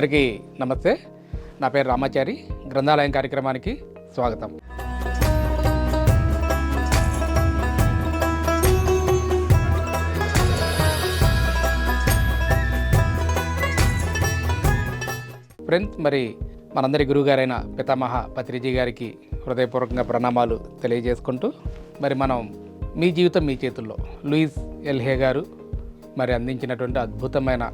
అందరికీ నమస్తే. నా పేరు రామాచారి. గ్రంథాలయం కార్యక్రమానికి స్వాగతం. ఫ్రెండ్స్ మరి మనందరి గురువుగారైన పితామహ పత్రిజీ గారికి హృదయపూర్వకంగా ప్రణామాలు తెలియజేసుకుంటూ మరి మనం మీ జీవితం మీ చేతుల్లో. లూయిస్ ఎల్హే గారు మరి అందించినటువంటి అద్భుతమైన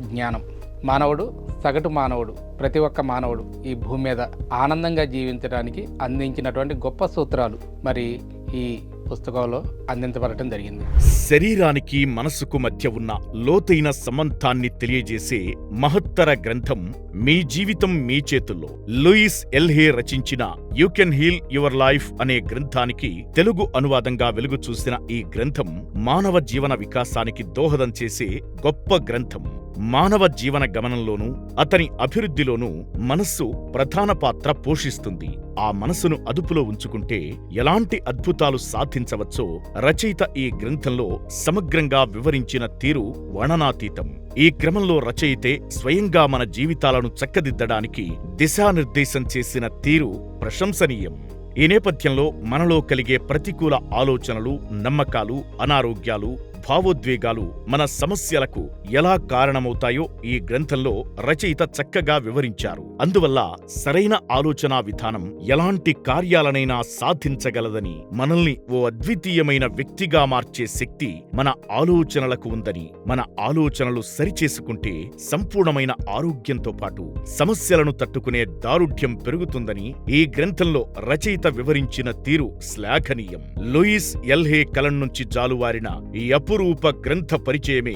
జ్ఞానం. మానవుడు సగటు మానవుడు ప్రతి ఒక్క మానవుడు ఈ భూమి మీద ఆనందంగా జీవించడానికి అందించినటువంటి గొప్ప సూత్రాలు. మరి ఈ పుస్తకంలో అందించబడటం జరిగింది. శరీరానికి మనసుకు మధ్య ఉన్న లోతైన సంబంధాన్ని తెలియజేసే మహత్తర గ్రంథం మీ జీవితం మీ చేతుల్లో. లూయిస్ ఎల్హే రచించిన you can heal your life అనే గ్రంథానికి తెలుగు అనువాదంగా వెలుగు చూసిన ఈ గ్రంథం మానవ జీవన వికాసానికి దోహదం చేసే గొప్ప గ్రంథం. మానవ జీవన గమనంలోనూ అతని అభివృద్ధిలోనూ మనస్సు ప్రధాన పాత్ర పోషిస్తుంది. ఆ మనసును అదుపులో ఉంచుకుంటే ఎలాంటి అద్భుతాలు సాధించవచ్చో రచయిత ఈ గ్రంథంలో సమగ్రంగా వివరించిన తీరు వర్ణనాతీతం. ఈ క్రమంలో రచయితే స్వయంగా మన జీవితాలను చక్కదిద్దడానికి దిశానిర్దేశం చేసిన తీరు ప్రశంసనీయం. ఈ నేపథ్యంలో మనలో కలిగే ప్రతికూల ఆలోచనలు నమ్మకాలు అనారోగ్యాలు భావోద్వేగాలు మన సమస్యలకు ఎలా కారణమవుతాయో ఈ గ్రంథంలో రచయిత చక్కగా వివరించారు. అందువల్ల సరైన ఆలోచనా విధానం ఎలాంటి కార్యాలనైనా సాధించగలదని మనల్ని ఓ అద్వితీయమైన వ్యక్తిగా మార్చే శక్తి మన ఆలోచనలకు ఉందని మన ఆలోచనలు సరిచేసుకుంటే సంపూర్ణమైన ఆరోగ్యంతో పాటు సమస్యలను తట్టుకునే దారుఢ్యం పెరుగుతుందని ఈ గ్రంథంలో రచయిత వివరించిన తీరు శ్లాఘనీయం. లూయిస్ ఎల్హే కలం నుంచి జాలువారిన ఈ విశ్వరూప గ్రంథ పరిచయమే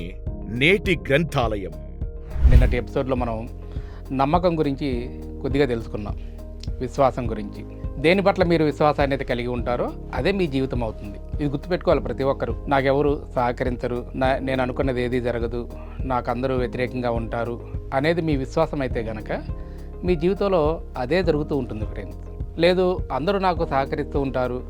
నేటి గ్రంథాలయం. నిన్నటి ఎపిసోడ్లో మనం నమ్మకం గురించి కొద్దిగా తెలుసుకున్నాం విశ్వాసం గురించి. దేని పట్ల మీరు విశ్వాసాన్ని అయితే కలిగి ఉంటారో అదే మీ జీవితం అవుతుంది. ఇది గుర్తుపెట్టుకోవాలి ప్రతి ఒక్కరు. నాకెవరు సహకరించరు నా నేను అనుకున్నది ఏది జరగదు నాకు అందరూ వ్యతిరేకంగా ఉంటారు అనేది మీ విశ్వాసం అయితే గనక మీ జీవితంలో అదే జరుగుతూ ఉంటుంది ఫ్రెండ్స్ లేదు అందరూ నాకు సహకరిస్తూ ఉంటారు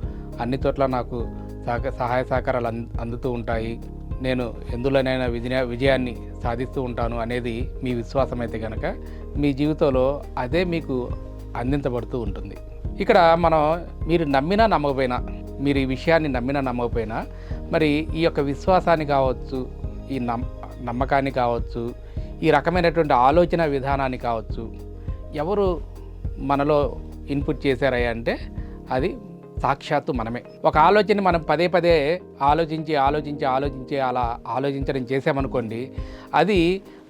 అన్ని చోట్ల నాకు సహక సహాయ సహకారాలు అంద అందుతూ ఉంటాయి. నేను ఎందులోనైనా విజయ విజయాన్ని సాధిస్తూ ఉంటాను అనేది మీ విశ్వాసం అయితే కనుక మీ జీవితంలో అదే మీకు అందించబడుతూ ఉంటుంది. ఇక్కడ మనం మీరు నమ్మినా నమ్మకపోయినా మీరు ఈ విషయాన్ని నమ్మినా నమ్మకపోయినా మరి ఈ యొక్క విశ్వాసాన్ని కావచ్చు ఈ నమ్ నమ్మకాన్ని కావచ్చు ఈ రకమైనటువంటి ఆలోచన విధానాన్ని కావచ్చు ఎవరు మనలో ఇన్పుట్ చేశారా అంటే అది సాక్షాత్తు మనమే. ఒక ఆలోచన మనం పదే పదే ఆలోచించి ఆలోచించి ఆలోచించి అలా ఆలోచించడం చేసామనుకోండి అది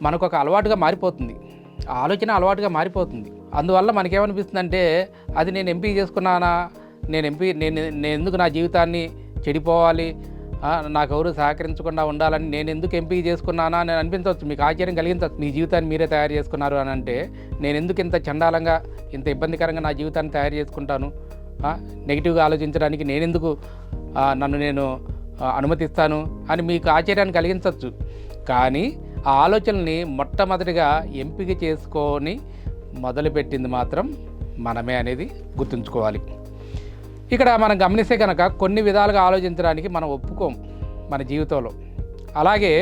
మనకు ఒక అలవాటుగా మారిపోతుంది. ఆలోచన అలవాటుగా మారిపోతుంది. అందువల్ల మనకేమనిపిస్తుందంటే అది నేను ఎంపిక చేసుకున్నానా నేను ఎంపీ నేను నేను ఎందుకు నా జీవితాన్ని చెడిపోవాలి నాకెవరు సహకరించకుండా ఉండాలని నేను ఎందుకు ఎంపిక చేసుకున్నానా నేను అనిపించవచ్చు. మీకు ఆశ్చర్యం కలిగించవచ్చు. మీ జీవితాన్ని మీరే తయారు చేసుకున్నారు అని అంటే నేను ఎందుకు ఇంత చండాలంగా ఇంత ఇబ్బందికరంగా నా జీవితాన్ని తయారు చేసుకుంటాను? నెగిటివ్గా ఆలోచించడానికి నేనెందుకు నన్ను నేను అనుమతిస్తాను అని మీకు ఆశ్చర్యాన్ని కలిగించవచ్చు. కానీ ఆ ఆలోచనల్ని మొట్టమొదటిగా ఎంపిక చేసుకొని మొదలుపెట్టింది మాత్రం మనమే అనేది గుర్తుంచుకోవాలి. ఇక్కడ మనం గమనిస్తే కనుక కొన్ని విధాలుగా ఆలోచించడానికి మనం ఒప్పుకోం మన జీవితంలో. అలాగే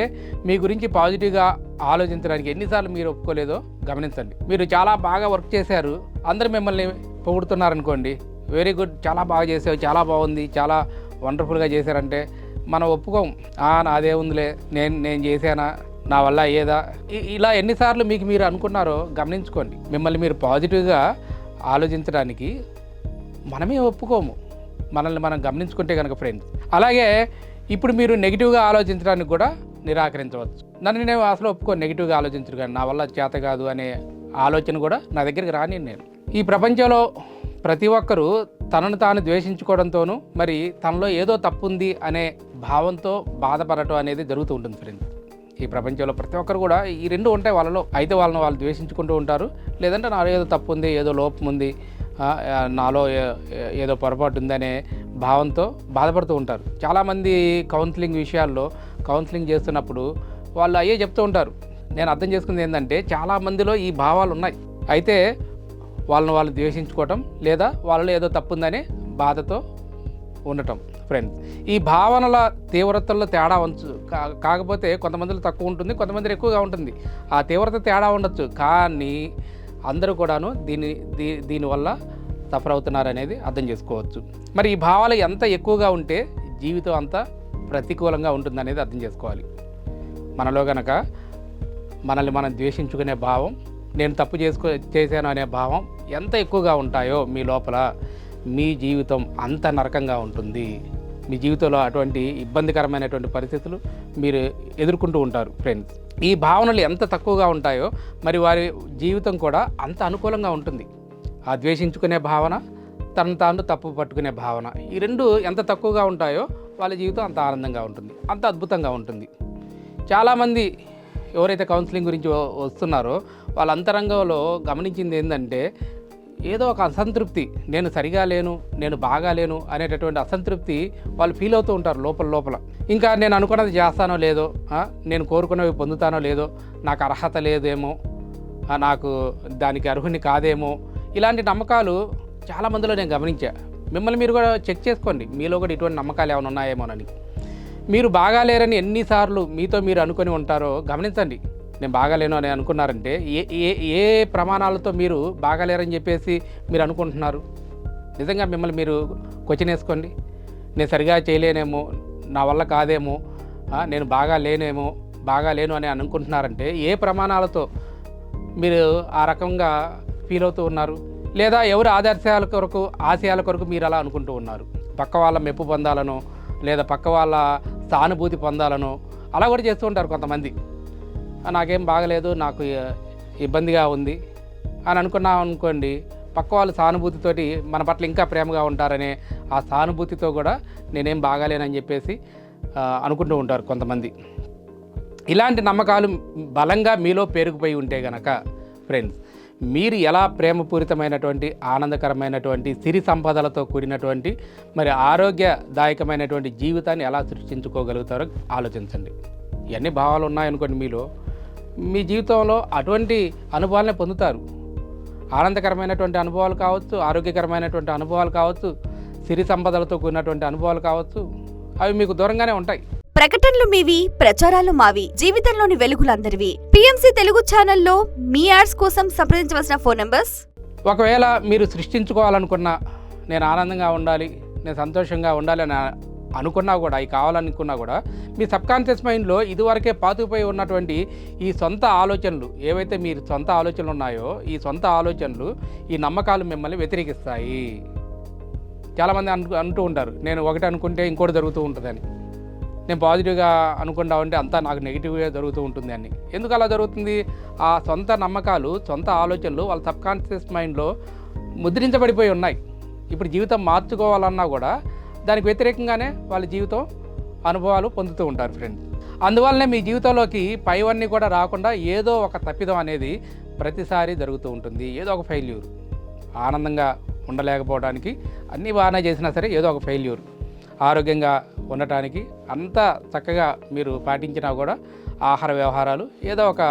మీ గురించి పాజిటివ్గా ఆలోచించడానికి ఎన్నిసార్లు మీరు ఒప్పుకోలేదో గమనించండి. మీరు చాలా బాగా వర్క్ చేశారు అందరు మిమ్మల్ని పొగుడుతున్నారనుకోండి వెరీ గుడ్. చాలా బాగా చేసావు. చాలా బాగుంది. చాలా వండర్ఫుల్గా చేశారంటే మనం ఒప్పుకోం. "ఆ, నాదే ఉందిలే. నేను నేను చేశానా? నా వల్ల ఏదా ఇలా ఎన్నిసార్లు మీకు మీరు అనుకున్నారో గమనించుకోండి. మిమ్మల్ని మీరు పాజిటివ్గా ఆలోచించడానికి మనమే ఒప్పుకోము. మనల్ని మనం గమనించుకుంటే కనుక ఫ్రెండ్స్. అలాగే ఇప్పుడు మీరు నెగిటివ్గా ఆలోచించడానికి కూడా నిరాకరించవచ్చు. నన్ను నేను అసలు ఒప్పుకో నెగిటివ్గా ఆలోచించరు కానీ నా వల్ల చేత కాదు అనే ఆలోచన కూడా నా దగ్గరికి రాని నేను. ఈ ప్రపంచంలో ప్రతి ఒక్కరూ తనను తాను ద్వేషించుకోవడంతోనూ మరి తనలో ఏదో తప్పు ఉంది అనే భావంతో బాధపడటం అనేది జరుగుతూ ఉంటుంది ఫ్రెండ్స్. ఈ ప్రపంచంలో ప్రతి ఒక్కరు కూడా ఈ రెండు ఉంటాయి వాళ్ళలో. అయితే వాళ్ళని వాళ్ళు ద్వేషించుకుంటూ ఉంటారు. లేదంటే నాలో ఏదో తప్పు ఉంది ఏదో లోపం ఉంది నాలో ఏదో పొరపాటు ఉందనే భావంతో బాధపడుతూ ఉంటారు. చాలామంది కౌన్సిలింగ్ విషయాల్లో కౌన్సిలింగ్ చేస్తున్నప్పుడు వాళ్ళు అయ్యే చెప్తూ ఉంటారు. నేను అర్థం చేసుకుంది ఏంటంటే చాలామందిలో ఈ భావాలు ఉన్నాయి అయితే వాళ్ళని వాళ్ళు ద్వేషించుకోవటం లేదా వాళ్ళలో ఏదో తప్పుందనే బాధతో ఉండటం. ఫ్రెండ్స్ ఈ భావనల తీవ్రతల్లో తేడా ఉంచు కా- కాకపోతే కొంతమందిలో తక్కువ ఉంటుంది కొంతమంది ఎక్కువగా ఉంటుంది. ఆ తీవ్రత తేడా ఉండొచ్చు. కానీ అందరూ కూడాను దీని దీ దీనివల్ల సఫర్ అవుతున్నారు అనేది అర్థం చేసుకోవచ్చు. మరి ఈ భావాలు ఎంత ఎక్కువగా ఉంటే జీవితం అంత ప్రతికూలంగా ఉంటుంది అనేది అర్థం చేసుకోవాలి. మనలో గనక మనల్ని మనం ద్వేషించుకునే భావం నేను తప్పు చేసుకో చేశాను అనే భావం ఎంత ఎక్కువగా ఉంటాయో మీ లోపల మీ జీవితం అంత నరకంగా ఉంటుంది. మీ జీవితంలో అటువంటి ఇబ్బందికరమైనటువంటి పరిస్థితులు మీరు ఎదుర్కొంటూ ఉంటారు ఫ్రెండ్స్ ఈ భావనలు ఎంత తక్కువగా ఉంటాయో మరి వారి జీవితం కూడా అంత అనుకూలంగా ఉంటుంది. ఆ ద్వేషించుకునే భావన తను తాను తప్పు పట్టుకునే భావన ఈ రెండు ఎంత తక్కువగా ఉంటాయో వాళ్ళ జీవితం అంత ఆనందంగా ఉంటుంది అంత అద్భుతంగా ఉంటుంది. చాలామంది ఎవరైతే కౌన్సిలింగ్ గురించి వస్తున్నారో వాళ్ళ అంతరంగంలో గమనించింది ఏంటంటే ఏదో ఒక అసంతృప్తి. నేను సరిగా లేను నేను బాగా లేను అనేటటువంటి అసంతృప్తి వాళ్ళు ఫీల్ అవుతూ ఉంటారు లోపల లోపల. ఇంకా నేను అనుకున్నది చేస్తానో లేదో నేను కోరుకున్నవి పొందుతానో లేదో నాకు అర్హత లేదేమో నాకు దానికి అర్హుని కాదేమో ఇలాంటి నమ్మకాలు చాలా మందిలో నేను గమనించా. మిమ్మల్ని మీరు కూడా చెక్ చేసుకోండి. మీలో కూడా ఇటువంటి నమ్మకాలు ఏమైనా ఉన్నాయేమోనని. మీరు బాగాలేరని ఎన్నిసార్లు మీతో మీరు అనుకొని ఉంటారో గమనించండి. నేను బాగాలేను అని అనుకున్నారంటే ఏ ఏ ఏ ప్రమాణాలతో మీరు బాగాలేరని చెప్పేసి మీరు అనుకుంటున్నారు? నిజంగా మిమ్మల్ని మీరు క్వశ్చన్ వేసుకోండి. నేను సరిగా చేయలేనేమో నా వల్ల కాదేమో నేను బాగా లేనేమో బాగా లేను అని అనుకుంటున్నారంటే ఏ ప్రమాణాలతో మీరు ఆ రకంగా ఫీల్ అవుతూ ఉన్నారు? లేదా ఎవరి ఆదర్శాల కొరకు ఆశయాల కొరకు మీరు అలా అనుకుంటూ ఉన్నారు? పక్క వాళ్ళ మెప్పు పొందాలనో లేదా పక్క వాళ్ళ సానుభూతి పొందాలనో అలా కూడా చేస్తూ ఉంటారు కొంతమంది. నాకేం బాగలేదు నాకు ఇబ్బందిగా ఉంది అని అనుకున్నాం అనుకోండి పక్క వాళ్ళు సానుభూతితోటి మన పట్ల ఇంకా ప్రేమగా ఉంటారనే ఆ సానుభూతితో కూడా నేనేం బాగాలేనని చెప్పేసి అనుకుంటూ ఉంటారు కొంతమంది. ఇలాంటి నమ్మకాలు బలంగా మీలో పేరుకుపోయి ఉంటే గనక ఫ్రెండ్స్ మీరు ఎలా ప్రేమపూరితమైనటువంటి ఆనందకరమైనటువంటి సిరి సంపదలతో కూడినటువంటి మరి ఆరోగ్యదాయకమైనటువంటి జీవితాన్ని ఎలా సృష్టించుకోగలుగుతారో ఆలోచించండి. ఇవన్నీ భావాలు ఉన్నాయనుకోండి మీలో. మీ జీవితంలో అటువంటి అనుభవాలనే పొందుతారు. ఆనందకరమైనటువంటి అనుభవాలు కావచ్చు ఆరోగ్యకరమైనటువంటి అనుభవాలు కావచ్చు సిరి సంపదలతో కూడినటువంటి అనుభవాలు కావచ్చు అవి మీకు దూరంగానే ఉంటాయి. ప్రకటనలు మీవి ప్రచారాలు మావి జీవితంలోని వెలుగులందరివి. పిఎంసీ తెలుగు ఛానల్లో మీ యాడ్స్ కోసం సంప్రదించవలసిన ఫోన్ నంబర్స్? ఒకవేళ మీరు సృష్టించుకోవాలనుకున్న నేను ఆనందంగా ఉండాలి నేను సంతోషంగా ఉండాలి అని అనుకున్నా కూడా అవి కావాలనుకున్నా కూడా మీ సబ్కాన్షియస్ మైండ్లో ఇదివరకే పాతుకుపోయి ఉన్నటువంటి ఈ సొంత ఆలోచనలు ఏవైతే మీరు సొంత ఆలోచనలు ఉన్నాయో ఈ సొంత ఆలోచనలు ఈ నమ్మకాలు మిమ్మల్ని వ్యతిరేకిస్తాయి. చాలామంది అను అంటూ ఉంటారు నేను ఒకటి అనుకుంటే ఇంకోటి జరుగుతూ ఉంటుందని. నేను పాజిటివ్గా అనుకుంటా ఉంటే అంతా నాకు నెగిటివ్గా జరుగుతూ ఉంటుంది అని. ఎందుకు అలా జరుగుతుంది? ఆ సొంత నమ్మకాలు సొంత ఆలోచనలు వాళ్ళ సబ్కాన్షియస్ మైండ్లో ముద్రించబడిపోయి ఉన్నాయి. ఇప్పుడు జీవితం మార్చుకోవాలన్నా కూడా దానికి వ్యతిరేకంగానే వాళ్ళ జీవితం అనుభవాలు పొందుతూ ఉంటారు ఫ్రెండ్స్ అందువల్లనే మీ జీవితంలోకి పైవన్నీ కూడా రాకుండా ఏదో ఒక తప్పిదం అనేది ప్రతిసారి జరుగుతూ ఉంటుంది. ఏదో ఒక ఫెయిల్యూర్ ఆనందంగా ఉండలేకపోవడానికి అన్నీ బాగానే చేసినా సరే ఏదో ఒక ఫెయిల్యూర్ ఆరోగ్యంగా ఉండటానికి అంత చక్కగా మీరు పాటించినా కూడా ఆహార వ్యవహారాలు ఏదో ఒక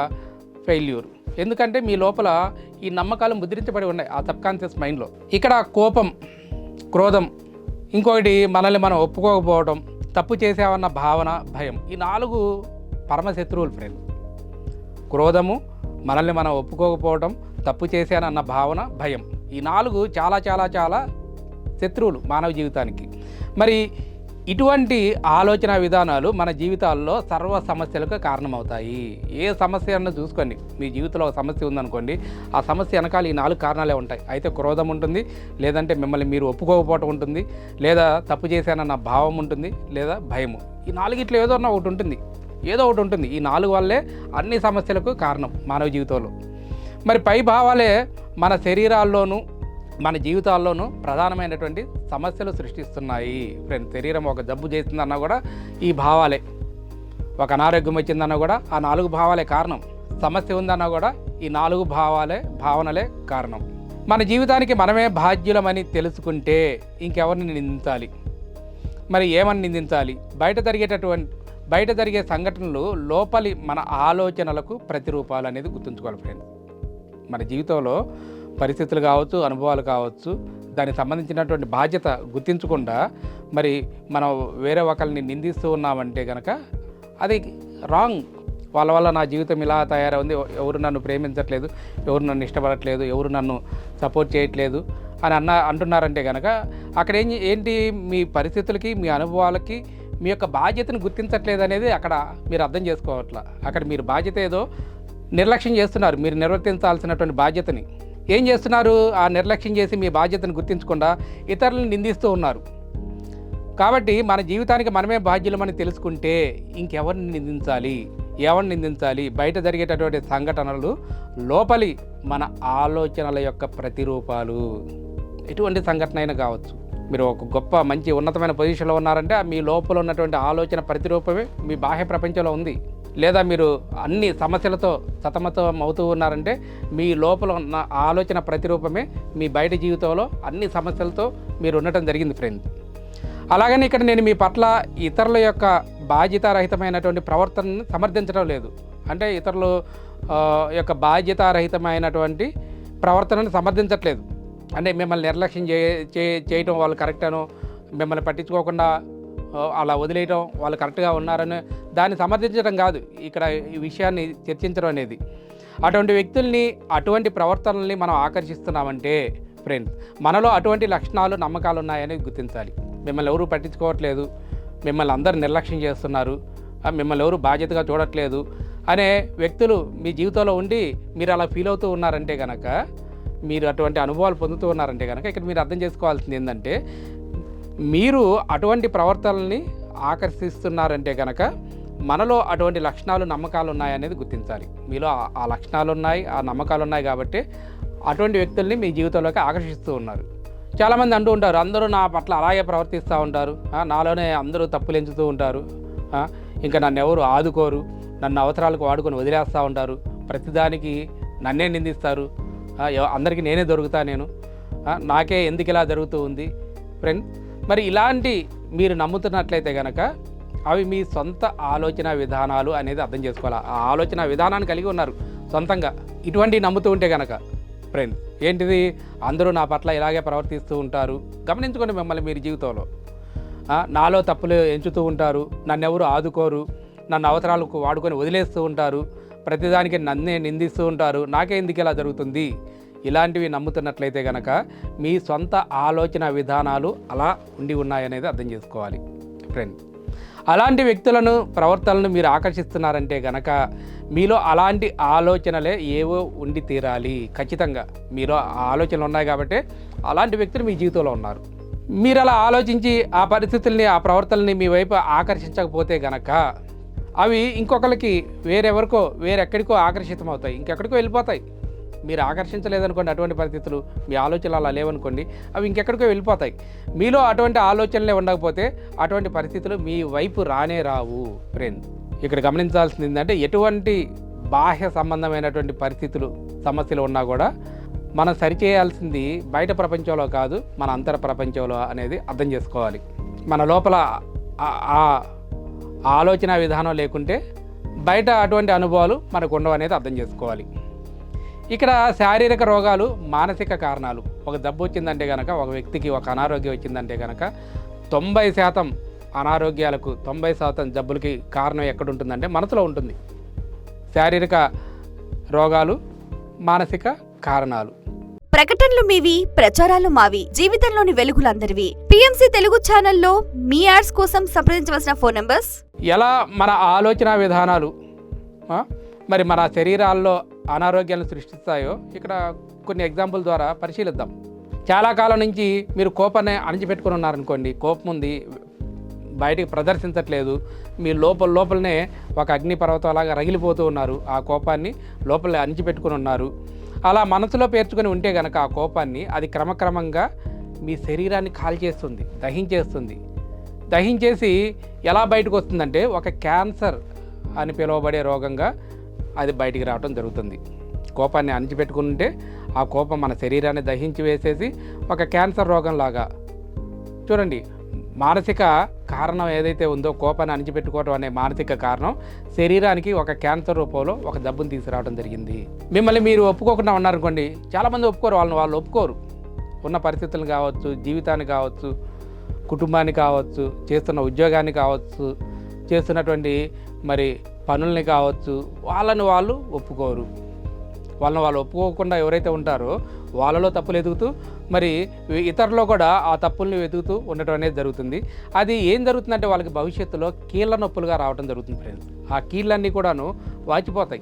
ఫెయిల్యూర్ ఎందుకంటే మీ లోపల ఈ నమ్మకాలు ముద్రించబడి ఉన్నాయి ఆ సబ్కాన్షియస్ మైండ్లో ఇక్కడ కోపం క్రోధం ఇంకొకటి మనల్ని మనం ఒప్పుకోకపోవడం తప్పు చేసామన్న భావన భయం. ఈ నాలుగు పరమశత్రువులు ఫ్రెండ్స్ క్రోధము మనల్ని మనం ఒప్పుకోకపోవడం తప్పు చేశానన్న భావన భయం. ఈ నాలుగు చాలా చాలా చాలా శత్రువులు మానవ జీవితానికి. మరి ఇటువంటి ఆలోచన విధానాలు మన జీవితాల్లో సర్వ సమస్యలకు కారణమవుతాయి. ఏ సమస్య అన్న చూసుకోండి. మీ జీవితంలో ఒక సమస్య ఉందనుకోండి ఆ సమస్య వెనకాల ఈ నాలుగు కారణాలే ఉంటాయి. అయితే క్రోధం ఉంటుంది లేదంటే మిమ్మల్ని మీరు ఒప్పుకోకపోవటం ఉంటుంది లేదా తప్పు చేశానన్న భావం ఉంటుంది లేదా భయము. ఈ నాలుగిట్లో ఏదో ఉన్న ఒకటి ఉంటుంది. ఏదో ఒకటి ఉంటుంది. ఈ నాలుగు వల్లే అన్ని సమస్యలకు కారణం మానవ జీవితంలో. మరి పై భావాలే మన శరీరాల్లోనూ మన జీవితాల్లోనూ ప్రధానమైనటువంటి సమస్యలు సృష్టిస్తున్నాయి. ఫ్రెండ్ శరీరం ఒక జబ్బు చేసిందన్నా కూడా ఈ భావాలే. ఒక అనారోగ్యం వచ్చిందన్నా కూడా ఆ నాలుగు భావాలే కారణం. సమస్య ఉందన్నా కూడా ఈ నాలుగు భావాలే భావనలే కారణం. మన జీవితానికి మనమే బాధ్యులమని తెలుసుకుంటే ఇంకెవరిని నిందించాలి? మరి ఏమని నిందించాలి? బయట జరిగేటటువంటి బయట జరిగే సంఘటనలు లోపలి మన ఆలోచనలకు ప్రతిరూపాలు అనేది గుర్తుంచుకోవాలి ఫ్రెండ్స్ మన జీవితంలో పరిస్థితులు కావచ్చు అనుభవాలు కావచ్చు దానికి సంబంధించినటువంటి బాధ్యత గుర్తించకుండా మరి మనం వేరే ఒకరిని నిందిస్తూ ఉన్నామంటే కనుక అది రాంగ్ వాళ్ళ వల్ల నా జీవితం ఇలా తయారైంది ఎవరు నన్ను ప్రేమించట్లేదు ఎవరు నన్ను ఇష్టపడట్లేదు ఎవరు నన్ను సపోర్ట్ చేయట్లేదు అని అన్న అంటున్నారంటే కనుక అక్కడ ఏం ఏంటి మీ పరిస్థితులకి మీ అనుభవాలకి మీ యొక్క బాధ్యతను గుర్తించట్లేదు అనేది అక్కడ మీరు అర్థం చేసుకోవట్లా. అక్కడ మీరు బాధ్యత ఏదో నిర్లక్ష్యం చేస్తున్నారు. మీరు నిర్వర్తించాల్సినటువంటి బాధ్యతని. ఏం చేస్తున్నారు? ఆ నిర్లక్ష్యం చేసి మీ బాధ్యతను గుర్తించకుండా ఇతరులను నిందిస్తూ ఉన్నారు. కాబట్టి మన జీవితానికి మనమే బాధ్యులమని తెలుసుకుంటే ఇంకెవరిని నిందించాలి? ఎవరిని నిందించాలి? బయట జరిగేటటువంటి సంఘటనలు లోపలి మన ఆలోచనల యొక్క ప్రతిరూపాలు. ఎటువంటి సంఘటన అయినా కావచ్చు. మీరు ఒక గొప్ప మంచి ఉన్నతమైన పొజిషన్లో ఉన్నారంటే ఆ మీ లోపల ఉన్నటువంటి ఆలోచన ప్రతిరూపమే మీ బాహ్య ప్రపంచంలో ఉంది. లేదా మీరు అన్ని సమస్యలతో సతమతం అవుతూ ఉన్నారంటే మీ లోపల ఉన్న ఆలోచన ప్రతిరూపమే మీ బయట జీవితంలో అన్ని సమస్యలతో మీరు ఉండటం జరిగింది ఫ్రెండ్. అలాగని ఇక్కడ నేను మీ పట్ల ఇతరుల యొక్క బాధ్యతారహితమైనటువంటి ప్రవర్తనను సమర్థించడం లేదు. అంటే ఇతరులు యొక్క బాధ్యతారహితమైనటువంటి ప్రవర్తనను సమర్థించట్లేదు. అంటే మిమ్మల్ని నిర్లక్ష్యం చే చే- చేయటం వాళ్ళు కరెక్ట్ అనో మిమ్మల్ని పట్టించుకోకుండా అలా వదిలేయటం వాళ్ళు కరెక్ట్గా ఉన్నారని దాన్ని సమర్థించడం కాదు. ఇక్కడ ఈ విషయాన్ని చర్చించడం అనేది. అటువంటి వ్యక్తుల్ని అటువంటి ప్రవర్తనల్ని మనం ఆకర్షిస్తున్నామంటే ఫ్రెండ్స్ మనలో అటువంటి లక్షణాలు నమ్మకాలు ఉన్నాయని గుర్తించాలి. మిమ్మల్ని ఎవరు పట్టించుకోవట్లేదు. మిమ్మల్ని అందరు నిర్లక్ష్యం చేస్తున్నారు. మిమ్మల్ని ఎవరు బాధ్యతగా చూడట్లేదు అనే వ్యక్తులు మీ జీవితంలో ఉండి మీరు అలా ఫీల్ అవుతూ ఉన్నారంటే కనుక మీరు అటువంటి అనుభవాలు పొందుతూ ఉన్నారంటే కనుక ఇక్కడ మీరు అర్థం చేసుకోవాల్సింది ఏంటంటే మీరు అటువంటి ప్రవర్తనల్ని ఆకర్షిస్తున్నారంటే కనుక మనలో అటువంటి లక్షణాలు నమ్మకాలు ఉన్నాయనేది గుర్తించాలి. మీలో ఆ- లక్షణాలు ఉన్నాయి ఆ నమ్మకాలు ఉన్నాయి కాబట్టి అటువంటి వ్యక్తుల్ని మీ జీవితంలోకి ఆకర్షిస్తూ ఉన్నారు. చాలామంది అంటూ ఉంటారు అందరూ నా పట్ల అలాగే ప్రవర్తిస్తూ ఉంటారు. నాలోనే అందరూ తప్పులు ఎంచుతూ ఉంటారు ఇంకా నన్ను ఎవరు ఆదుకోరు. నన్ను అవసరాలకు వాడుకొని వదిలేస్తూ ఉంటారు. ప్రతిదానికి నన్నే నిందిస్తారు. అందరికీ నేనే దొరుకుతా నేను. నాకే ఎందుకు ఇలా జరుగుతూ ఉంది? ఫ్రెండ్ మరి ఇలాంటి మీరు నమ్ముతున్నట్లయితే కనుక అవి మీ సొంత ఆలోచన విధానాలు అనేది అర్థం చేసుకోవాలి. ఆ ఆలోచన విధానాన్ని కలిగి ఉన్నారు. సొంతంగా ఇటువంటివి నమ్ముతూ ఉంటే కనుక ఫ్రెండ్ ఏంటిది? అందరూ నా పట్ల ఇలాగే ప్రవర్తిస్తూ ఉంటారు. గమనించుకోండి మిమ్మల్ని మీరు జీవితంలో. నాలో తప్పులు ఎంచుతూ ఉంటారు. నన్నెవరు ఆదుకోరు. నన్ను అవసరాలకు వాడుకొని వదిలేస్తూ ఉంటారు. ప్రతిదానికి నన్నే నిందిస్తూ ఉంటారు. నాకే ఎందుకు ఇలా జరుగుతుంది? ఇలాంటివి నమ్ముతున్నట్లయితే కనుక మీ సొంత ఆలోచన విధానాలు అలా ఉండి ఉన్నాయనేది అర్థం చేసుకోవాలి. ఫ్రెండ్ అలాంటి వ్యక్తులను ప్రవర్తనలను మీరు ఆకర్షిస్తున్నారంటే గనక మీలో అలాంటి ఆలోచనలే ఏవో ఉండి తీరాలి. ఖచ్చితంగా మీలో ఆ ఆలోచనలు ఉన్నాయి కాబట్టి అలాంటి వ్యక్తులు మీ జీవితంలో ఉన్నారు. మీరు అలా ఆలోచించి ఆ పరిస్థితుల్ని ఆ ప్రవర్తనని మీ వైపు ఆకర్షించకపోతే గనక అవి ఇంకొకరికి వేరెవరికో వేరెక్కడికో ఆకర్షితమవుతాయి. ఇంకెక్కడికో వెళ్ళిపోతాయి. మీరు ఆకర్షించలేదనుకోండి అటువంటి పరిస్థితులు మీ ఆలోచనలు అలా లేవనుకోండి అవి ఇంకెక్కడికో వెళ్ళిపోతాయి. మీలో అటువంటి ఆలోచనలే ఉండకపోతే అటువంటి పరిస్థితులు మీ వైపు రానే రావు ఫ్రెండ్. ఇక్కడ గమనించాల్సింది ఏంటంటే ఎటువంటి బాహ్య సంబంధమైనటువంటి పరిస్థితులు సమస్యలు ఉన్నా కూడా మనం సరిచేయాల్సింది బయట ప్రపంచంలో కాదు మన అంతర ప్రపంచంలో అనేది అర్థం చేసుకోవాలి. మన లోపల ఆలోచన విధానం లేకుంటే బయట అటువంటి అనుభవాలు మనకు ఉండవు అనేది అర్థం చేసుకోవాలి. ఇక్కడ శారీరక రోగాలు మానసిక కారణాలు. ఒక జబ్బు వచ్చిందంటే కనుక ఒక వ్యక్తికి ఒక అనారోగ్యం వచ్చిందంటే కనుక తొంభై శాతం అనారోగ్యాలకు తొంభై శాతం జబ్బులకి కారణం ఎక్కడ ఉంటుందంటే మనసులో ఉంటుంది. శారీరక రోగాలు మానసిక కారణాలు. ప్రకటనలు మీవి ప్రచారాలు మావి జీవితంలోని వెలుగులందరివి. పిఎంసి తెలుగు ఛానల్లో మీ యాడ్స్ కోసం సంప్రదించవలసిన ఫోన్ నంబర్స్? ఎలా మన ఆలోచన విధానాలు మరి మన శరీరాల్లో అనారోగ్యాలను సృష్టిస్తాయో ఇక్కడ కొన్ని ఎగ్జాంపుల్ ద్వారా పరిశీలిద్దాం. చాలా కాలం నుంచి మీరు కోపాన్ని అణిచిపెట్టుకుని ఉన్నారనుకోండి కోపం ఉంది బయటికి ప్రదర్శించట్లేదు మీ లోపల లోపలనే ఒక అగ్ని పర్వతంలాగా రగిలిపోతూ ఉన్నారు ఆ కోపాన్ని లోపల అణిచిపెట్టుకుని ఉన్నారు. అలా మనసులో పేర్చుకొని ఉంటే కనుక ఆ కోపాన్ని అది క్రమక్రమంగా మీ శరీరాన్ని కాల్చేస్తుంది దహించేస్తుంది. దహించేసి ఎలా బయటకు వస్తుందంటే ఒక క్యాన్సర్ అని పిలువబడే రోగంగా అది బయటికి రావడం జరుగుతుంది. కోపాన్ని అణిచిపెట్టుకుంటే ఆ కోపం మన శరీరాన్ని దహించి వేసేసి ఒక క్యాన్సర్ రోగంలాగా. చూడండి మానసిక కారణం ఏదైతే ఉందో కోపాన్ని అణిచిపెట్టుకోవడం అనే మానసిక కారణం శరీరానికి ఒక క్యాన్సర్ రూపంలో ఒక జబ్బును తీసుకురావడం జరిగింది. మిమ్మల్ని మీరు ఒప్పుకోకుండా ఉన్నారనుకోండి చాలామంది ఒప్పుకోరు వాళ్ళని వాళ్ళు ఒప్పుకోరు. ఉన్న పరిస్థితులు కావచ్చు జీవితాన్ని కావచ్చు కుటుంబాన్ని కావచ్చు చేస్తున్న ఉద్యోగాన్ని కావచ్చు చేస్తున్నటువంటి మరి పనుల్ని కావచ్చు వాళ్ళని వాళ్ళు ఒప్పుకోరు. వాళ్ళని వాళ్ళు ఒప్పుకోకుండా ఎవరైతే ఉంటారో వాళ్ళలో తప్పులు ఎదుగుతూ మరి ఇతరులో కూడా ఆ తప్పుల్ని వెతుకుతూ ఉండటం అనేది జరుగుతుంది. అది ఏం జరుగుతుందంటే వాళ్ళకి భవిష్యత్తులో కీళ్ళ నొప్పులుగా రావడం జరుగుతుంది ఫ్రెండ్స్ ఆ కీళ్ళన్నీ కూడాను వాచిపోతాయి.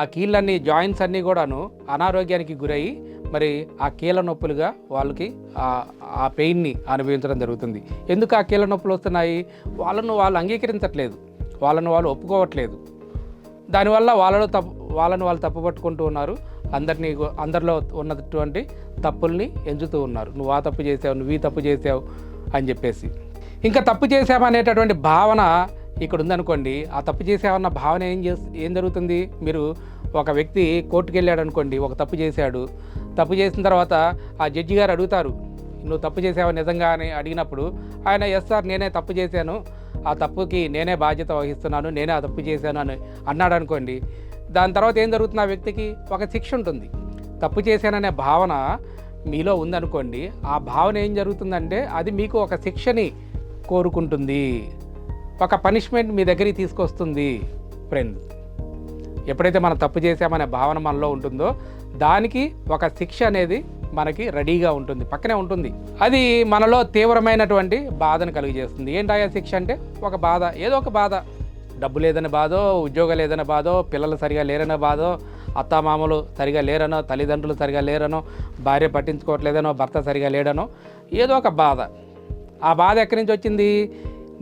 ఆ కీళ్ళన్నీ జాయింట్స్ అన్నీ కూడాను అనారోగ్యానికి గురయ్యి మరి ఆ కీళ్ళ నొప్పులుగా వాళ్ళకి ఆ- ఆ పెయిన్ని అనుభవించడం జరుగుతుంది. ఎందుకు ఆ కీళ్ళ నొప్పులు వస్తున్నాయి? వాళ్ళను వాళ్ళు అంగీకరించట్లేదు. వాళ్ళను వాళ్ళు ఒప్పుకోవట్లేదు. దానివల్ల వాళ్ళలో తప్పు వాళ్ళని వాళ్ళు తప్పు పట్టుకుంటూ ఉన్నారు. అందరినీ అందరిలో ఉన్నటువంటి తప్పుల్ని ఎంచుతూ ఉన్నారు. నువ్వు ఆ తప్పు చేసావు నువ్వు ఈ తప్పు చేసావు అని చెప్పేసి. ఇంకా తప్పు చేసామనేటటువంటి భావన ఇక్కడ ఉందనుకోండి ఆ తప్పు చేసామన్న భావన ఏం చేస్ ఏం జరుగుతుంది? మీరు ఒక వ్యక్తి కోర్టుకు వెళ్ళాడు అనుకోండి ఒక తప్పు చేశాడు. తప్పు చేసిన తర్వాత ఆ జడ్జి గారు అడుగుతారు నువ్వు తప్పు చేసావా నిజంగా? అని అడిగినప్పుడు ఆయన ఎస్ సార్ నేనే తప్పు చేశాను. ఆ తప్పుకి నేనే బాధ్యత వహిస్తున్నాను నేనే ఆ తప్పు చేశాను అని అన్నాడు అనుకోండి దాని తర్వాత ఏం జరుగుతుంది ఆ వ్యక్తికి? ఒక శిక్ష ఉంటుంది. తప్పు చేశాననే భావన మీలో ఉందనుకోండి ఆ భావన ఏం జరుగుతుందంటే అది మీకు ఒక శిక్షని కోరుకుంటుంది. ఒక పనిష్మెంట్ మీ దగ్గరికి తీసుకొస్తుంది ఫ్రెండ్. ఎప్పుడైతే మనం తప్పు చేసామనే భావన మనలో ఉంటుందో దానికి ఒక శిక్ష అనేది మనకి రెడీగా ఉంటుంది పక్కనే ఉంటుంది. అది మనలో తీవ్రమైనటువంటి బాధను కలిగజేస్తుంది. ఏంటా శిక్ష అంటే? ఒక బాధ ఏదో ఒక బాధ. డబ్బు లేదని బాధో ఉద్యోగం లేదని బాధో పిల్లలు సరిగా లేరనే బాధో అత్తామామలు సరిగా లేరనో తల్లిదండ్రులు సరిగా లేరనో భార్య పట్టించుకోవట్లేదనో భర్త సరిగా లేడనో ఏదో ఒక బాధ. ఆ బాధ ఎక్కడి నుంచి వచ్చింది?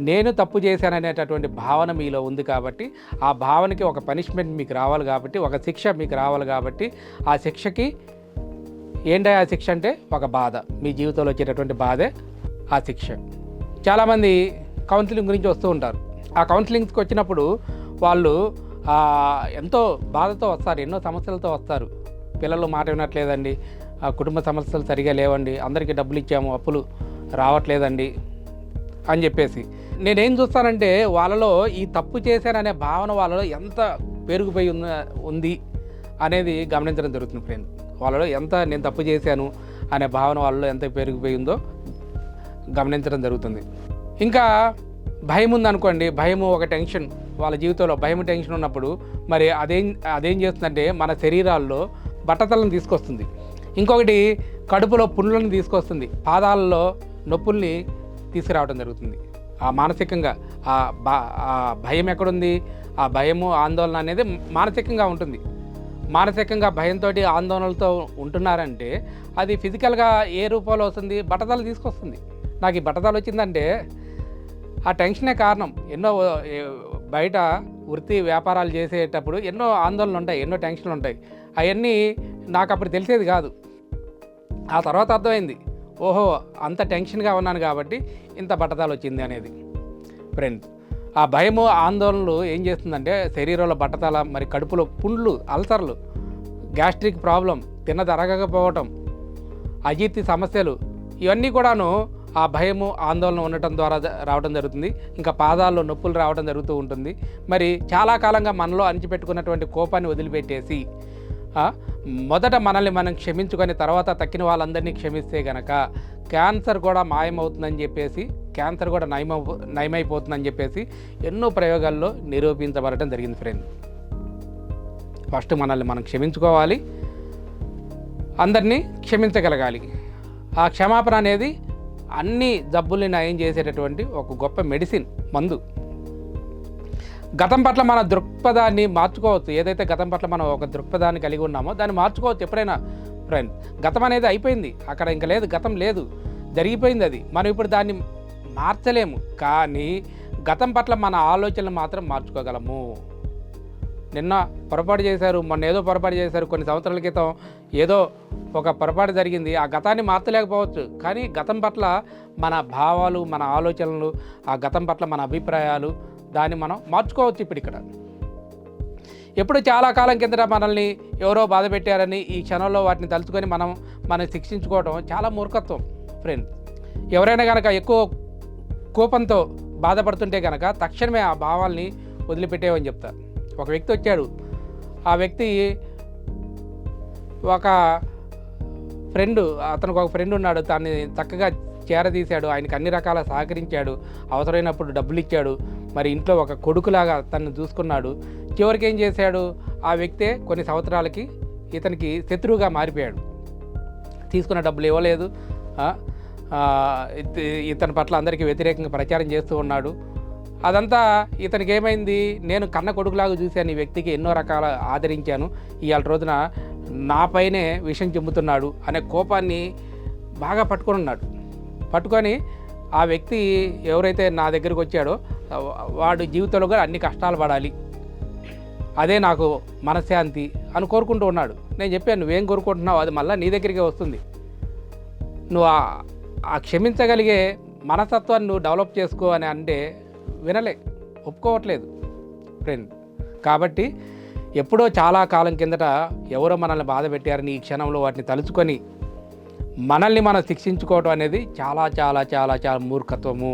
నేను తప్పు చేశాననేటటువంటి భావన మీలో ఉంది కాబట్టి ఆ భావనకి ఒక పనిష్మెంట్ మీకు రావాలి కాబట్టి ఒక శిక్ష మీకు రావాలి కాబట్టి ఆ శిక్షకి ఏంటి ఆ శిక్ష అంటే? ఒక బాధ. మీ జీవితంలో వచ్చేటటువంటి బాధే ఆ శిక్ష. చాలామంది కౌన్సిలింగ్ గురించి వస్తూ ఉంటారు. ఆ కౌన్సిలింగ్కి వచ్చినప్పుడు వాళ్ళు ఎంతో బాధతో వస్తారు ఎన్నో సమస్యలతో వస్తారు. పిల్లలు మాట వినట్లేదండి. ఆ కుటుంబ సమస్యలు సరిగా లేవండి. అందరికీ డబ్బులు ఇచ్చాము అప్పులు రావట్లేదండి అని చెప్పేసి. నేనేం చూస్తానంటే వాళ్ళలో ఈ తప్పు చేశాననే భావన వాళ్ళలో ఎంత పెరిగిపోయి ఉన్న ఉంది అనేది గమనించడం జరుగుతుంది ఫ్రెండ్. వాళ్ళలో ఎంత నేను తప్పు చేశాను అనే భావన వాళ్ళలో ఎంత పెరిగిపోయిందో గమనించడం జరుగుతుంది. ఇంకా భయం ఉందనుకోండి భయము ఒక టెన్షన్. వాళ్ళ జీవితంలో భయం టెన్షన్ ఉన్నప్పుడు మరి అదేం అదేం చేస్తుందంటే మన శరీరాల్లో బట్టతలను తీసుకొస్తుంది. ఇంకొకటి కడుపులో పుండ్లను తీసుకొస్తుంది. పాదాలలో నొప్పుల్ని తీసుకురావడం జరుగుతుంది. ఆ మానసికంగా ఆ ఆ భయం ఎక్కడుంది? ఆ భయము ఆందోళన అనేది మానసికంగా ఉంటుంది. మానసికంగా భయంతో ఆందోళనలతో ఉంటున్నారంటే అది ఫిజికల్గా ఏ రూపంలో వస్తుంది? బట్టతలు తీసుకొస్తుంది. నాకు ఈ బట్టతలు వచ్చిందంటే ఆ టెన్షనే కారణం. ఎన్నో బయట వృత్తి వ్యాపారాలు చేసేటప్పుడు ఎన్నో ఆందోళనలు ఉంటాయి ఎన్నో టెన్షన్లు ఉంటాయి. అవన్నీ నాకు అప్పుడు తెలిసేది కాదు. ఆ తర్వాత అర్థమైంది. ఓహో అంత టెన్షన్గా ఉన్నాను కాబట్టి ఇంత బట్టతాలు వచ్చింది అనేది. ఫ్రెండ్స్ ఆ భయము ఆందోళనలు ఏం చేస్తుందంటే శరీరంలో బట్టతల మరి కడుపులో పుండ్లు అల్సర్లు గ్యాస్ట్రిక్ ప్రాబ్లం తిన్న తరగకపోవటం అజీర్తి సమస్యలు ఇవన్నీ కూడాను ఆ భయము ఆందోళన ఉండటం ద్వారా రావడం జరుగుతుంది. ఇంకా పాదాల్లో నొప్పులు రావడం జరుగుతూ ఉంటుంది. మరి చాలా కాలంగా మనలో అణిచిపెట్టుకున్నటువంటి కోపాన్ని వదిలిపెట్టేసి మొదట మనల్ని మనం క్షమించుకొని తర్వాత తక్కిన వాళ్ళందరినీ క్షమిస్తే గనక క్యాన్సర్ కూడా మాయమవుతుందని చెప్పేసి క్యాన్సర్ కూడా నయమ నయమైపోతుందని చెప్పేసి ఎన్నో ప్రయోగాల్లో నిరూపించబడటం జరిగింది ఫ్రెండ్. ఫస్ట్ మనల్ని మనం క్షమించుకోవాలి. అందరినీ క్షమించగలగాలి. ఆ క్షమాపణ అనేది అన్ని జబ్బుల్ని నయం చేసేటటువంటి ఒక గొప్ప మెడిసిన్ మందు. గతం పట్ల మన దృక్పథాన్ని మార్చుకోవచ్చు. ఏదైతే గతం పట్ల మనం ఒక దృక్పథాన్ని కలిగి ఉన్నామో దాన్ని మార్చుకోవచ్చు ఎప్పుడైనా ఫ్రెండ్. గతం అనేది అయిపోయింది. అక్కడ ఇంకా లేదు గతం లేదు. జరిగిపోయింది అది. మనం ఇప్పుడు దాన్ని మార్చలేము. కానీ గతం పట్ల మన ఆలోచనలు మాత్రం మార్చుకోగలము. నిన్న పొరపాటు చేశారు మొన్న ఏదో పొరపాటు చేశారు కొన్ని సంవత్సరాల క్రితం ఏదో ఒక పొరపాటు జరిగింది ఆ గతాన్ని మార్చలేకపోవచ్చు. కానీ గతం పట్ల మన భావాలు మన ఆలోచనలు ఆ గతం పట్ల మన అభిప్రాయాలు దాన్ని మనం మార్చుకోవచ్చు ఇప్పుడు ఇక్కడ. ఎప్పుడు చాలా కాలం కిందట మనల్ని ఎవరో బాధ పెట్టారని ఈ క్షణంలో వాటిని తలుచుకొని మనం మనం శిక్షించుకోవడం చాలా మూర్ఖత్వం ఫ్రెండ్స్ ఎవరైనా కనుక ఎక్కువ కోపంతో బాధపడుతుంటే కనుక తక్షణమే ఆ భావాల్ని వదిలిపెట్టేవని చెప్తారు. ఒక వ్యక్తి వచ్చాడు. ఆ వ్యక్తి ఒక ఫ్రెండ్ అతనికి ఒక ఫ్రెండ్ ఉన్నాడు. తాన్ని చక్కగా చేరదీశాడు. ఆయనకు అన్ని రకాల సహకరించాడు. అవసరమైనప్పుడు డబ్బులు ఇచ్చాడు మరి ఇంట్లో ఒక కొడుకులాగా తను చూసుకున్నాడు. చివరికి ఏం చేశాడు? ఆ వ్యక్తే కొన్ని సంవత్సరాలకి ఇతనికి శత్రువుగా మారిపోయాడు. తీసుకున్న డబ్బులు ఇవ్వలేదు. ఇతని పట్ల అందరికీ వ్యతిరేకంగా ప్రచారం చేస్తూ ఉన్నాడు. అదంతా ఇతనికి ఏమైంది? నేను కన్న కొడుకులాగా చూశాను ఈ వ్యక్తికి ఎన్నో రకాల ఆదరించాను. ఇవాళ రోజున నాపైనే విషం చెమ్ముతున్నాడు అనే కోపాన్ని బాగా పట్టుకొని ఉన్నాడు. పట్టుకొని ఆ వ్యక్తి ఎవరైతే నా దగ్గరికి వచ్చాడో వాడు జీవితంలో కూడా అన్ని కష్టాలు పడాలి. అదే నాకు మనశ్శాంతి అని కోరుకుంటూ ఉన్నాడు. నేను చెప్పాను నువ్వేం కోరుకుంటున్నావు అది మళ్ళీ నీ దగ్గరికే వస్తుంది. నువ్వు ఆ- క్షమించగలిగే మనస్తత్వాన్ని నువ్వు డెవలప్ చేసుకో అని అంటే వినలే ఒప్పుకోవట్లేదు ఫ్రెండ్ కాబట్టి ఎప్పుడో చాలా కాలం కిందట ఎవరో మనల్ని బాధ పెట్టారని ఈ క్షణంలో వాటిని తలుచుకొని మనల్ని మనం శిక్షించుకోవటం అనేది చాలా చాలా చాలా చాలా మూర్ఖత్వము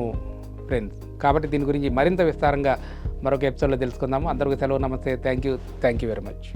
ఫ్రెండ్స్ కాబట్టి దీని గురించి మరింత విస్తారంగా మరొక ఎపిసోడ్లో తెలుసుకుందాము. అందరికీ సెలవు నమస్తే. Thank you thank you very much